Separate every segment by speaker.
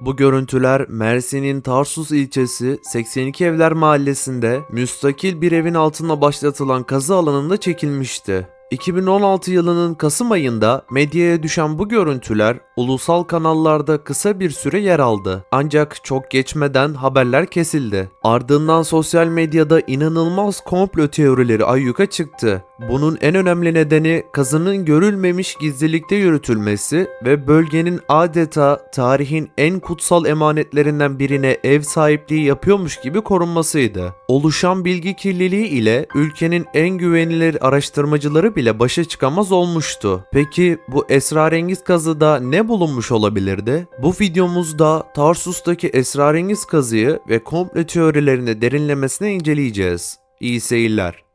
Speaker 1: Bu görüntüler Mersin'in Tarsus ilçesi 82 Evler Mahallesi'nde müstakil bir evin altına başlatılan kazı alanında çekilmişti. 2016 yılının Kasım ayında medyaya düşen bu görüntüler ulusal kanallarda kısa bir süre yer aldı. Ancak çok geçmeden haberler kesildi. Ardından sosyal medyada inanılmaz komplo teorileri ayyuka çıktı. Bunun en önemli nedeni kazının görülmemiş gizlilikte yürütülmesi ve bölgenin adeta tarihin en kutsal emanetlerinden birine ev sahipliği yapıyormuş gibi korunmasıydı. Oluşan bilgi kirliliği ile ülkenin en güvenilir araştırmacıları bile başa çıkamaz olmuştu. Peki bu esrarengiz kazıda ne bulunmuş olabilirdi? Bu videomuzda Tarsus'taki esrarengiz kazıyı ve komplo teorilerini derinlemesine inceleyeceğiz. İyi seyirler.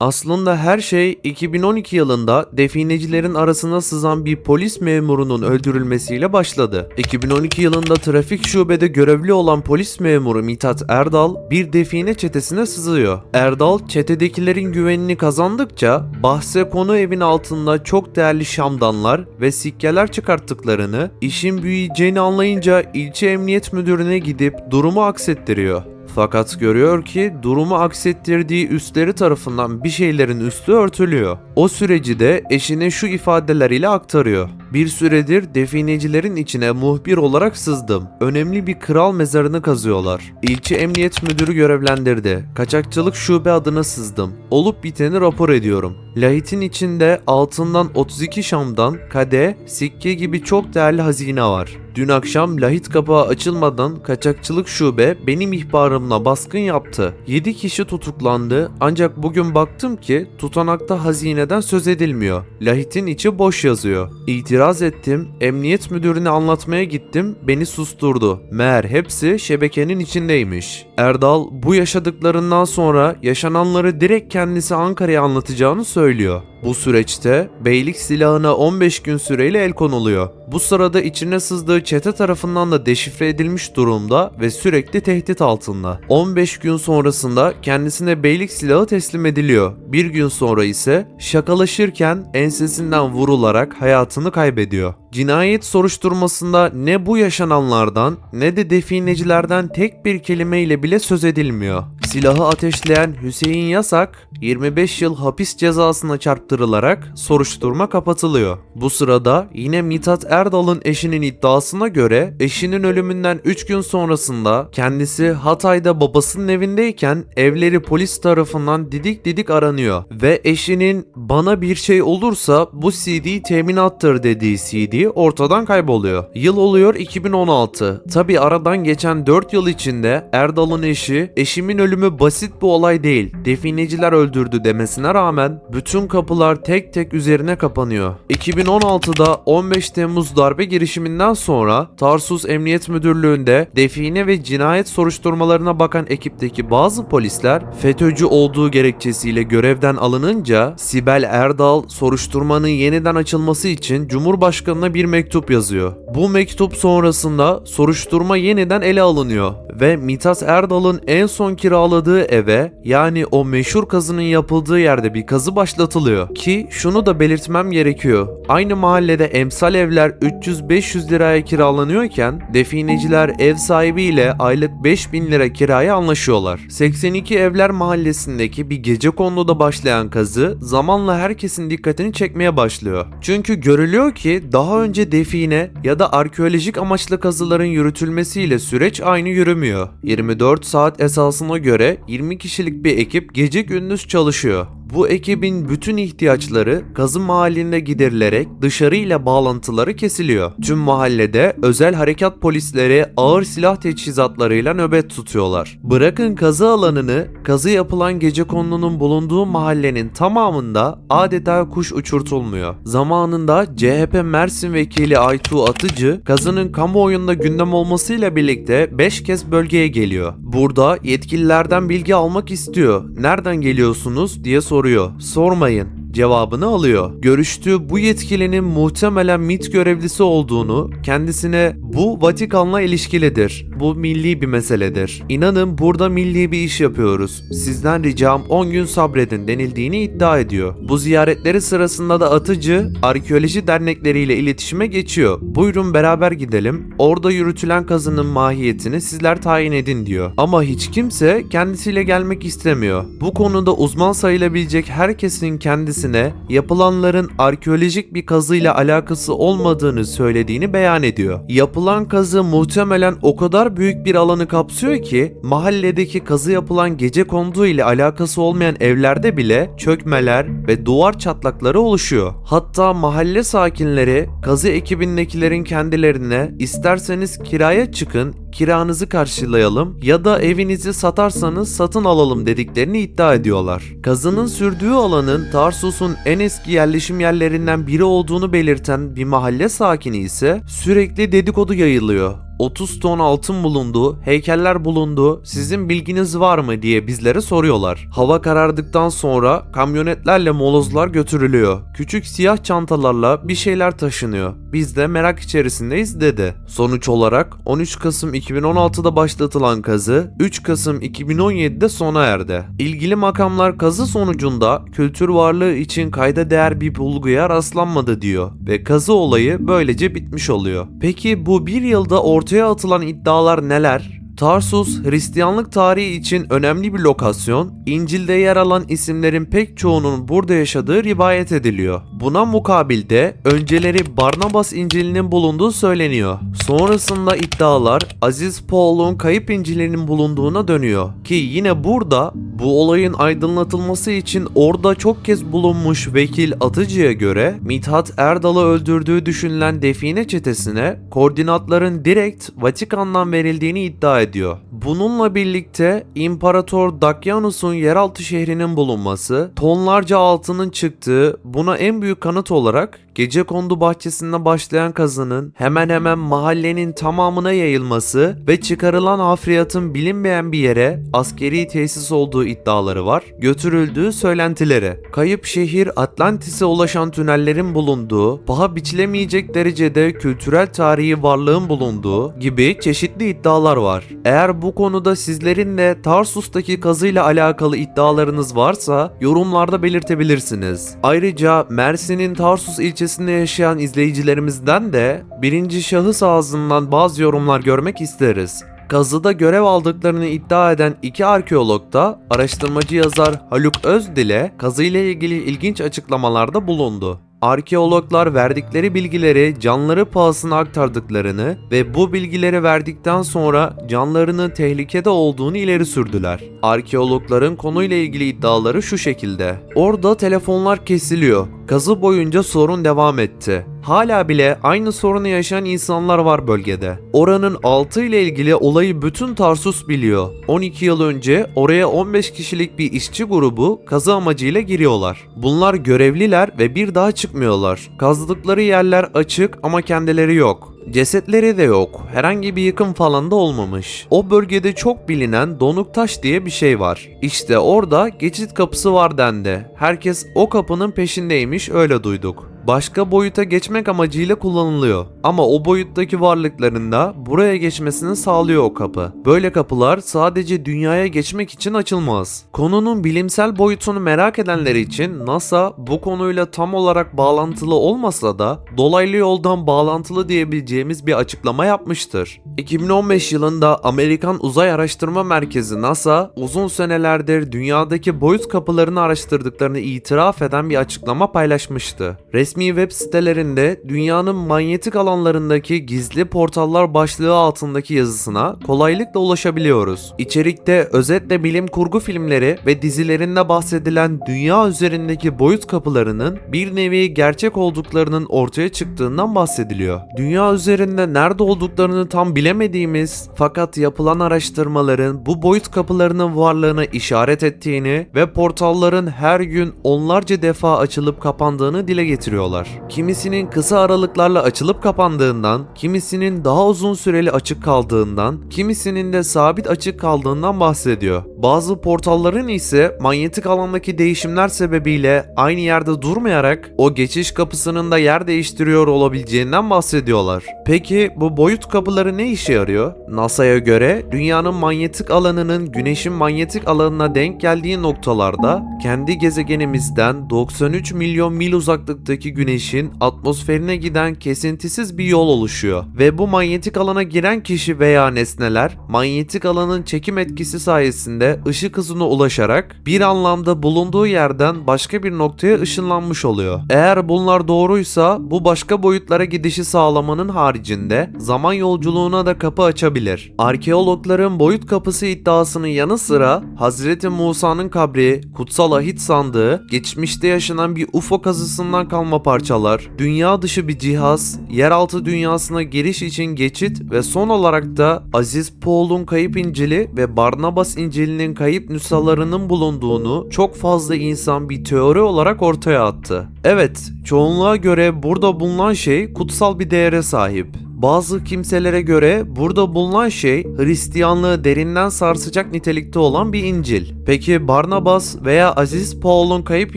Speaker 1: Aslında her şey 2012 yılında definecilerin arasına sızan bir polis memurunun öldürülmesiyle başladı. 2012 yılında trafik şubede görevli olan polis memuru Mithat Erdal bir define çetesine sızıyor. Erdal çetedekilerin güvenini kazandıkça bahse konu evin altında çok değerli şamdanlar ve sikkeler çıkarttıklarını, işin büyüyeceğini anlayınca ilçe emniyet müdürüne gidip durumu aksettiriyor. Fakat görüyor ki durumu aksettirdiği üstleri tarafından bir şeylerin üstü örtülüyor. O süreci de eşine şu ifadeler ile aktarıyor. Bir süredir definecilerin içine muhbir olarak sızdım. Önemli bir kral mezarını kazıyorlar. İlçe emniyet müdürü görevlendirdi. Kaçakçılık şube adına sızdım. Olup biteni rapor ediyorum. Lahitin içinde altından 32 şamdan, kade, sikke gibi çok değerli hazine var. Dün akşam lahit kapağı açılmadan kaçakçılık şube benim ihbarımla baskın yaptı. 7 kişi tutuklandı ancak bugün baktım ki tutanakta hazineden söz edilmiyor. Lahitin içi boş yazıyor. İtiraz ettim, emniyet müdürüne anlatmaya gittim, beni susturdu. Meğer hepsi şebekenin içindeymiş. Erdal bu yaşadıklarından sonra yaşananları direkt kendisi Ankara'ya anlatacağını söylüyor. Bu süreçte beylik silahına 15 gün süreyle el konuluyor. Bu sırada içine sızdığı çete tarafından da deşifre edilmiş durumda ve sürekli tehdit altında. 15 gün sonrasında kendisine beylik silahı teslim ediliyor. Bir gün sonra ise şakalaşırken ensesinden vurularak hayatını kaybediyor. Cinayet soruşturmasında ne bu yaşananlardan ne de definecilerden tek bir kelimeyle bile söz edilmiyor. Silahı ateşleyen Hüseyin Yasak 25 yıl hapis cezasına çarptırılarak soruşturma kapatılıyor. Bu sırada yine Mithat Erdal'ın eşinin iddiasına göre eşinin ölümünden 3 gün sonrasında kendisi Hatay'da babasının evindeyken evleri polis tarafından didik didik aranıyor ve eşinin bana bir şey olursa bu CD teminattır dediği CD ortadan kayboluyor. Yıl oluyor 2016. Tabi aradan geçen 4 yıl içinde Erdal'ın eşi eşimin ölümü basit bir olay değil. Defineciler öldürdü demesine rağmen bütün kapılar tek tek üzerine kapanıyor. 2016'da 15 Temmuz darbe girişiminden sonra Tarsus Emniyet Müdürlüğü'nde define ve cinayet soruşturmalarına bakan ekipteki bazı polisler FETÖ'cü olduğu gerekçesiyle görevden alınınca Sibel Erdal soruşturmanın yeniden açılması için Cumhurbaşkanına bir mektup yazıyor. Bu mektup sonrasında soruşturma yeniden ele alınıyor ve Mithat Erdal'ın en son kiraladığı eve yani o meşhur kazının yapıldığı yerde bir kazı başlatılıyor. Ki şunu da belirtmem gerekiyor. Aynı mahallede emsal evler 300-500 liraya kiralanıyorken defineciler ev sahibiyle aylık 5000 lira kiraya anlaşıyorlar. 82 Evler Mahallesi'ndeki bir gece konuda başlayan kazı zamanla herkesin dikkatini çekmeye başlıyor. Çünkü görülüyor ki daha önce define ya da arkeolojik amaçlı kazıların yürütülmesiyle süreç aynı yürümüyor. 24 saat esasına göre 20 kişilik bir ekip gece gündüz çalışıyor. Bu ekibin bütün ihtiyaçları kazı mahallinde giderilerek dışarıyla bağlantıları kesiliyor. Tüm mahallede özel harekat polisleri ağır silah teçhizatlarıyla nöbet tutuyorlar. Bırakın kazı alanını, kazı yapılan gece konunun bulunduğu mahallenin tamamında adeta kuş uçurtulmuyor. Zamanında CHP Mersin Vekili Aytu Atıcı, kazının kamuoyunda gündem olmasıyla birlikte 5 kez bölgeye geliyor. Burada yetkililerden bilgi almak istiyor. Nereden geliyorsunuz diye soruyor. Sormayın. Cevabını alıyor. Görüştüğü bu yetkilinin muhtemelen MIT görevlisi olduğunu, kendisine bu Vatikan'la ilişkilidir. Bu milli bir meseledir. İnanın burada milli bir iş yapıyoruz. Sizden ricam 10 gün sabredin denildiğini iddia ediyor. Bu ziyaretleri sırasında da atıcı arkeoloji dernekleriyle iletişime geçiyor. Buyurun beraber gidelim. Orada yürütülen kazının mahiyetini sizler tayin edin diyor. Ama hiç kimse kendisiyle gelmek istemiyor. Bu konuda uzman sayılabilecek herkesin kendisine yapılanların arkeolojik bir kazıyla alakası olmadığını söylediğini beyan ediyor. Yapılan kazı muhtemelen o kadar büyük bir alanı kapsıyor ki mahalledeki kazı yapılan gece kondu ile alakası olmayan evlerde bile çökmeler ve duvar çatlakları oluşuyor. Hatta mahalle sakinleri kazı ekibindekilerin kendilerine isterseniz kiraya çıkın kiranızı karşılayalım ya da evinizi satarsanız satın alalım dediklerini iddia ediyorlar. Kazının sürdüğü alanın Tarsus'un en eski yerleşim yerlerinden biri olduğunu belirten bir mahalle sakini ise sürekli dedikodu yayılıyor. 30 ton altın bulundu, heykeller bulundu, sizin bilginiz var mı diye bizlere soruyorlar. Hava karardıktan sonra kamyonetlerle molozlar götürülüyor. Küçük siyah çantalarla bir şeyler taşınıyor. Biz de merak içerisindeyiz dedi. Sonuç olarak 13 Kasım 2016'da başlatılan kazı 3 Kasım 2017'de sona erdi. İlgili makamlar kazı sonucunda kültür varlığı için kayda değer bir bulguya rastlanmadı diyor ve kazı olayı böylece bitmiş oluyor. Peki bu bir yılda ortaya atılan iddialar neler? Tarsus, Hristiyanlık tarihi için önemli bir lokasyon, İncil'de yer alan isimlerin pek çoğunun burada yaşadığı rivayet ediliyor. Buna mukabilde önceleri Barnabas İncil'inin bulunduğu söyleniyor. Sonrasında iddialar Aziz Paul'un kayıp İncil'inin bulunduğuna dönüyor. Ki yine burada bu olayın aydınlatılması için orada çok kez bulunmuş vekil Atıcı'ya göre Mithat Erdal'ı öldürdüğü düşünülen define çetesine koordinatların direkt Vatikan'dan verildiğini iddia ediyor. Bununla birlikte İmparator Dakyanus'un yeraltı şehrinin bulunması, tonlarca altının çıktığı buna en büyük kanıt olarak gece kondu bahçesinde başlayan kazının hemen hemen mahallenin tamamına yayılması ve çıkarılan hafriyatın bilinmeyen bir yere askeri tesis olduğu iddiaları var. Götürüldüğü söylentileri. Kayıp şehir Atlantis'e ulaşan tünellerin bulunduğu, paha biçilemeyecek derecede kültürel tarihi varlığın bulunduğu gibi çeşitli iddialar var. Eğer bu konuda sizlerin de Tarsus'taki kazıyla alakalı iddialarınız varsa yorumlarda belirtebilirsiniz. Ayrıca Mersin'in Tarsus ilçesinde yaşayan izleyicilerimizden de birinci şahıs ağzından bazı yorumlar görmek isteriz. Kazıda görev aldıklarını iddia eden iki arkeolog da araştırmacı yazar Haluk Özdil'e kazıyla ilgili ilginç açıklamalarda bulundu. Arkeologlar verdikleri bilgileri canları pahasına aktardıklarını ve bu bilgileri verdikten sonra canlarının tehlikede olduğunu ileri sürdüler. Arkeologların konuyla ilgili iddiaları şu şekilde. Orada telefonlar kesiliyor. Kazı boyunca sorun devam etti. Hala bile aynı sorunu yaşayan insanlar var bölgede. Oranın altı ile ilgili olayı bütün Tarsus biliyor. 12 yıl önce oraya 15 kişilik bir işçi grubu kazı amacıyla giriyorlar. Bunlar görevliler ve bir daha çıkmıyorlar. Kazdıkları yerler açık ama kendileri yok. Cesetleri de yok. Herhangi bir yıkım falan da olmamış. O bölgede çok bilinen donuk taş diye bir şey var. İşte orada geçit kapısı var dendi. Herkes o kapının peşindeymiş öyle duyduk başka boyuta geçmek amacıyla kullanılıyor. Ama o boyuttaki varlıklarında buraya geçmesini sağlıyor o kapı. Böyle kapılar sadece dünyaya geçmek için açılmaz. Konunun bilimsel boyutunu merak edenler için NASA bu konuyla tam olarak bağlantılı olmasa da dolaylı yoldan bağlantılı diyebileceğimiz bir açıklama yapmıştır. 2015 yılında Amerikan Uzay Araştırma Merkezi NASA uzun senelerdir dünyadaki boyut kapılarını araştırdıklarını itiraf eden bir açıklama paylaşmıştı. Resmi web sitelerinde dünyanın manyetik alanlarındaki gizli portallar başlığı altındaki yazısına kolaylıkla ulaşabiliyoruz. İçerikte özetle bilim kurgu filmleri ve dizilerinde bahsedilen dünya üzerindeki boyut kapılarının bir nevi gerçek olduklarının ortaya çıktığından bahsediliyor. Dünya üzerinde nerede olduklarını tam bilemediğimiz fakat yapılan araştırmaların bu boyut kapılarının varlığına işaret ettiğini ve portalların her gün onlarca defa açılıp kapandığını dile getiriyor gösteriyorlar. Kimisinin kısa aralıklarla açılıp kapandığından, kimisinin daha uzun süreli açık kaldığından, kimisinin de sabit açık kaldığından bahsediyor. Bazı portalların ise manyetik alandaki değişimler sebebiyle aynı yerde durmayarak o geçiş kapısının da yer değiştiriyor olabileceğinden bahsediyorlar. Peki bu boyut kapıları ne işe yarıyor? NASA'ya göre dünyanın manyetik alanının güneşin manyetik alanına denk geldiği noktalarda kendi gezegenimizden 93 milyon mil uzaklıktaki güneşin atmosferine giden kesintisiz bir yol oluşuyor ve bu manyetik alana giren kişi veya nesneler manyetik alanın çekim etkisi sayesinde ışık hızına ulaşarak bir anlamda bulunduğu yerden başka bir noktaya ışınlanmış oluyor. Eğer bunlar doğruysa bu başka boyutlara gidişi sağlamanın haricinde zaman yolculuğuna da kapı açabilir. Arkeologların boyut kapısı iddiasının yanı sıra Hazreti Musa'nın kabri, kutsal ahit sandığı, geçmişte yaşanan bir UFO kazısından kalma parçalar, dünya dışı bir cihaz, yeraltı dünyasına giriş için geçit ve son olarak da Aziz Paul'un kayıp İncil'i ve Barnabas İncil'inin kayıp nüshalarının bulunduğunu çok fazla insan bir teori olarak ortaya attı. Evet, çoğunluğa göre burada bulunan şey kutsal bir değere sahip. Bazı kimselere göre burada bulunan şey Hristiyanlığı derinden sarsacak nitelikte olan bir İncil. Peki Barnabas veya Aziz Paul'un kayıp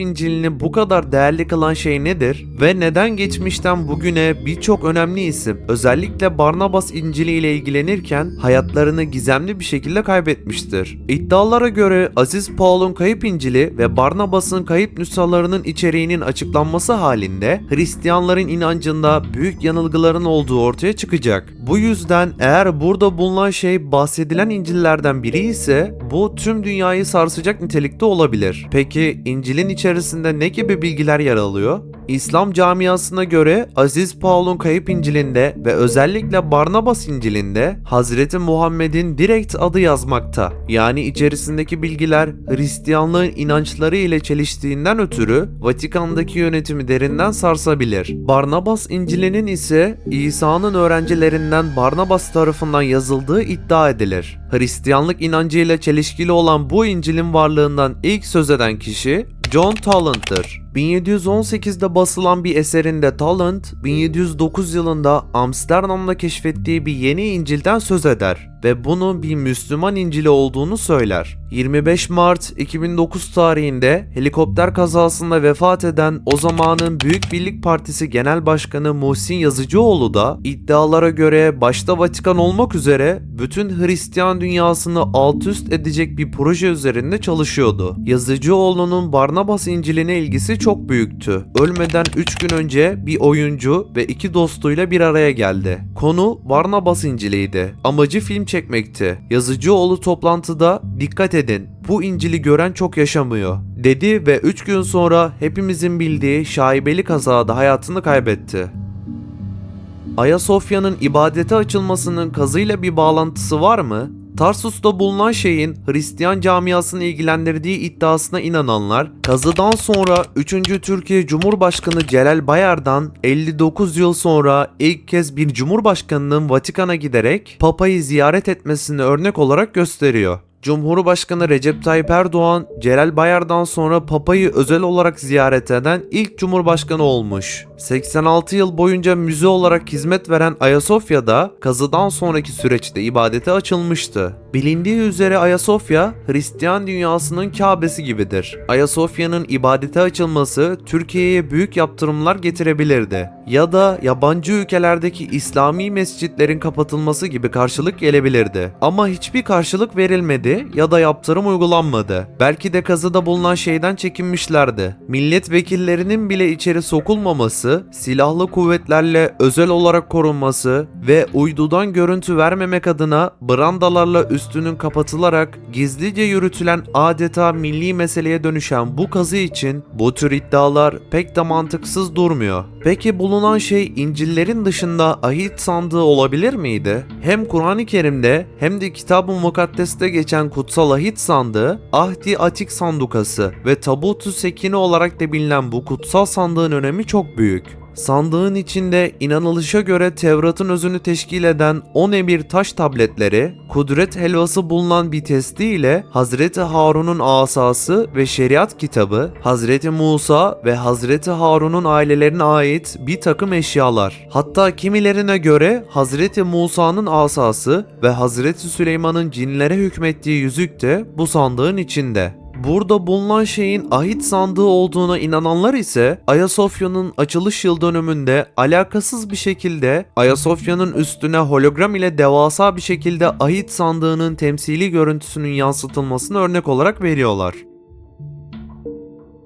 Speaker 1: İncil'ini bu kadar değerli kılan şey nedir? Ve neden geçmişten bugüne birçok önemli isim özellikle Barnabas İncil'i ile ilgilenirken hayatlarını gizemli bir şekilde kaybetmiştir? İddialara göre Aziz Paul'un kayıp İncil'i ve Barnabas'ın kayıp nüshalarının içeriğinin açıklanması halinde Hristiyanların inancında büyük yanılgıların olduğu ortaya çıkacak. Bu yüzden eğer burada bulunan şey bahsedilen İncil'lerden biri ise bu tüm dünyayı sarsacak nitelikte olabilir. Peki İncil'in içerisinde ne gibi bilgiler yer alıyor? İslam camiasına göre Aziz Paul'un kayıp İncil'inde ve özellikle Barnabas İncil'inde Hazreti Muhammed'in direkt adı yazmakta. Yani içerisindeki bilgiler Hristiyanlığın inançları ile çeliştiğinden ötürü Vatikan'daki yönetimi derinden sarsabilir. Barnabas İncil'inin ise İsa'nın öğrencilerinden Barnabas tarafından yazıldığı iddia edilir. Hristiyanlık inancıyla çelişkili olan bu İncil'in varlığından ilk söz eden kişi John Talent'tır. 1718'de basılan bir eserinde Talent, 1709 yılında Amsterdam'da keşfettiği bir yeni İncil'den söz eder ve bunun bir Müslüman İncil'i olduğunu söyler. 25 Mart 2009 tarihinde helikopter kazasında vefat eden o zamanın Büyük Birlik Partisi Genel Başkanı Muhsin Yazıcıoğlu da iddialara göre başta Vatikan olmak üzere bütün Hristiyan dünyasını alt üst edecek bir proje üzerinde çalışıyordu. Yazıcıoğlu'nun Barnabas İncil'ine ilgisi çok büyüktü. Ölmeden 3 gün önce bir oyuncu ve iki dostuyla bir araya geldi. Konu Barnabas İncil'iydi. Amacı film çekmekti. Yazıcıoğlu toplantıda dikkat edin bu İncil'i gören çok yaşamıyor dedi ve 3 gün sonra hepimizin bildiği şaibeli kazada hayatını kaybetti. Ayasofya'nın ibadete açılmasının kazıyla bir bağlantısı var mı? Tarsus'ta bulunan şeyin Hristiyan camiasını ilgilendirdiği iddiasına inananlar, kazıdan sonra 3. Türkiye Cumhurbaşkanı Celal Bayar'dan 59 yıl sonra ilk kez bir cumhurbaşkanının Vatikan'a giderek Papa'yı ziyaret etmesini örnek olarak gösteriyor. Cumhurbaşkanı Recep Tayyip Erdoğan, Celal Bayar'dan sonra Papa'yı özel olarak ziyaret eden ilk cumhurbaşkanı olmuş. 86 yıl boyunca müze olarak hizmet veren Ayasofya'da kazıdan sonraki süreçte ibadete açılmıştı. Bilindiği üzere Ayasofya, Hristiyan dünyasının Kabe'si gibidir. Ayasofya'nın ibadete açılması Türkiye'ye büyük yaptırımlar getirebilirdi. Ya da yabancı ülkelerdeki İslami mescitlerin kapatılması gibi karşılık gelebilirdi. Ama hiçbir karşılık verilmedi ya da yaptırım uygulanmadı. Belki de kazıda bulunan şeyden çekinmişlerdi. Milletvekillerinin bile içeri sokulmaması, silahlı kuvvetlerle özel olarak korunması ve uydudan görüntü vermemek adına brandalarla üstünün kapatılarak gizlice yürütülen adeta milli meseleye dönüşen bu kazı için bu tür iddialar pek de mantıksız durmuyor. Peki bulunan şey İncil'lerin dışında ahit sandığı olabilir miydi? Hem Kur'an-ı Kerim'de hem de Kitab-ı Mukaddes'te geçen kutsal ahit sandığı Ahdi Atik sandukası ve Tabut-u Sekine olarak da bilinen bu kutsal sandığın önemi çok büyük. Sandığın içinde inanılışa göre Tevrat'ın özünü teşkil eden 10 emir taş tabletleri, kudret helvası bulunan bir testi ile Hazreti Harun'un asası ve şeriat kitabı, Hazreti Musa ve Hazreti Harun'un ailelerine ait bir takım eşyalar. Hatta kimilerine göre Hazreti Musa'nın asası ve Hazreti Süleyman'ın cinlere hükmettiği yüzük de bu sandığın içinde. Burada bulunan şeyin ahit sandığı olduğuna inananlar ise Ayasofya'nın açılış yıl dönümünde alakasız bir şekilde Ayasofya'nın üstüne hologram ile devasa bir şekilde ahit sandığının temsili görüntüsünün yansıtılmasını örnek olarak veriyorlar.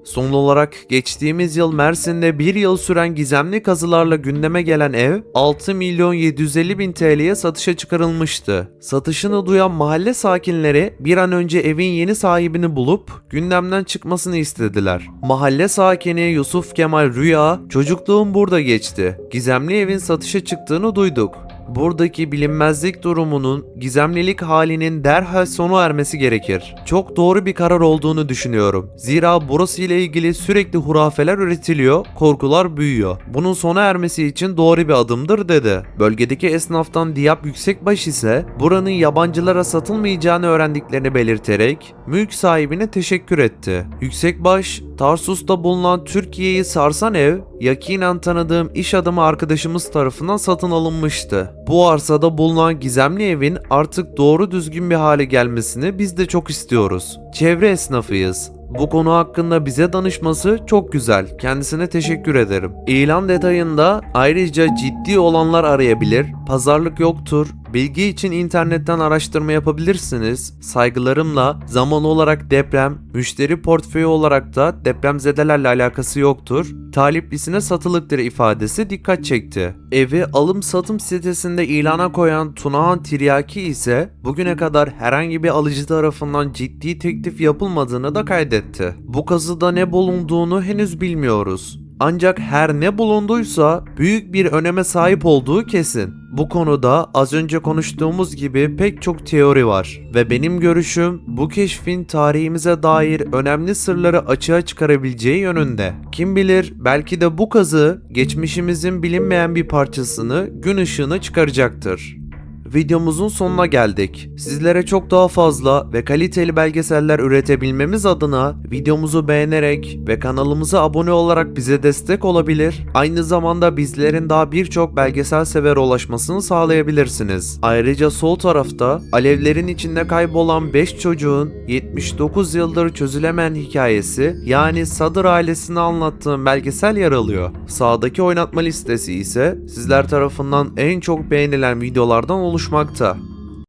Speaker 1: Son olarak geçtiğimiz yıl Mersin'de bir yıl süren gizemli kazılarla gündeme gelen ev 6 milyon 750 bin TL'ye satışa çıkarılmıştı. Satışını duyan mahalle sakinleri bir an önce evin yeni sahibini bulup gündemden çıkmasını istediler. Mahalle sakini Yusuf Kemal Rüya, çocukluğum burada geçti. Gizemli evin satışa çıktığını duyduk. Buradaki bilinmezlik durumunun, gizemlilik halinin derhal sona ermesi gerekir. Çok doğru bir karar olduğunu düşünüyorum. Zira burası ile ilgili sürekli hurafeler üretiliyor, korkular büyüyor. Bunun sona ermesi için doğru bir adımdır dedi. Bölgedeki esnaftan Diyap Yüksekbaş ise buranın yabancılara satılmayacağını öğrendiklerini belirterek mülk sahibine teşekkür etti. Yüksekbaş, Tarsus'ta bulunan Türkiye'yi sarsan ev, yakinen tanıdığım iş adamı arkadaşımız tarafından satın alınmıştı. Bu arsada bulunan gizemli evin artık doğru düzgün bir hale gelmesini biz de çok istiyoruz. Çevre esnafıyız. Bu konu hakkında bize danışması çok güzel. Kendisine teşekkür ederim. İlan detayında ayrıca ciddi olanlar arayabilir. Pazarlık yoktur. Bilgi için internetten araştırma yapabilirsiniz. Saygılarımla zaman olarak deprem, müşteri portföyü olarak da depremzedelerle alakası yoktur. Taliplisine satılıktır ifadesi dikkat çekti. Evi alım satım sitesinde ilana koyan Tunahan Tiryaki ise bugüne kadar herhangi bir alıcı tarafından ciddi teklif yapılmadığını da kaydetti. Bu kazıda ne bulunduğunu henüz bilmiyoruz. Ancak her ne bulunduysa büyük bir öneme sahip olduğu kesin. Bu konuda az önce konuştuğumuz gibi pek çok teori var ve benim görüşüm bu keşfin tarihimize dair önemli sırları açığa çıkarabileceği yönünde. Kim bilir belki de bu kazı geçmişimizin bilinmeyen bir parçasını gün ışığına çıkaracaktır. Videomuzun sonuna geldik. Sizlere çok daha fazla ve kaliteli belgeseller üretebilmemiz adına videomuzu beğenerek ve kanalımıza abone olarak bize destek olabilir. Aynı zamanda bizlerin daha birçok belgesel severe ulaşmasını sağlayabilirsiniz. Ayrıca sol tarafta alevlerin içinde kaybolan 5 çocuğun 79 yıldır çözülemeyen hikayesi yani Sadır ailesini anlattığım belgesel yer alıyor. Sağdaki oynatma listesi ise sizler tarafından en çok beğenilen videolardan oluşmakta.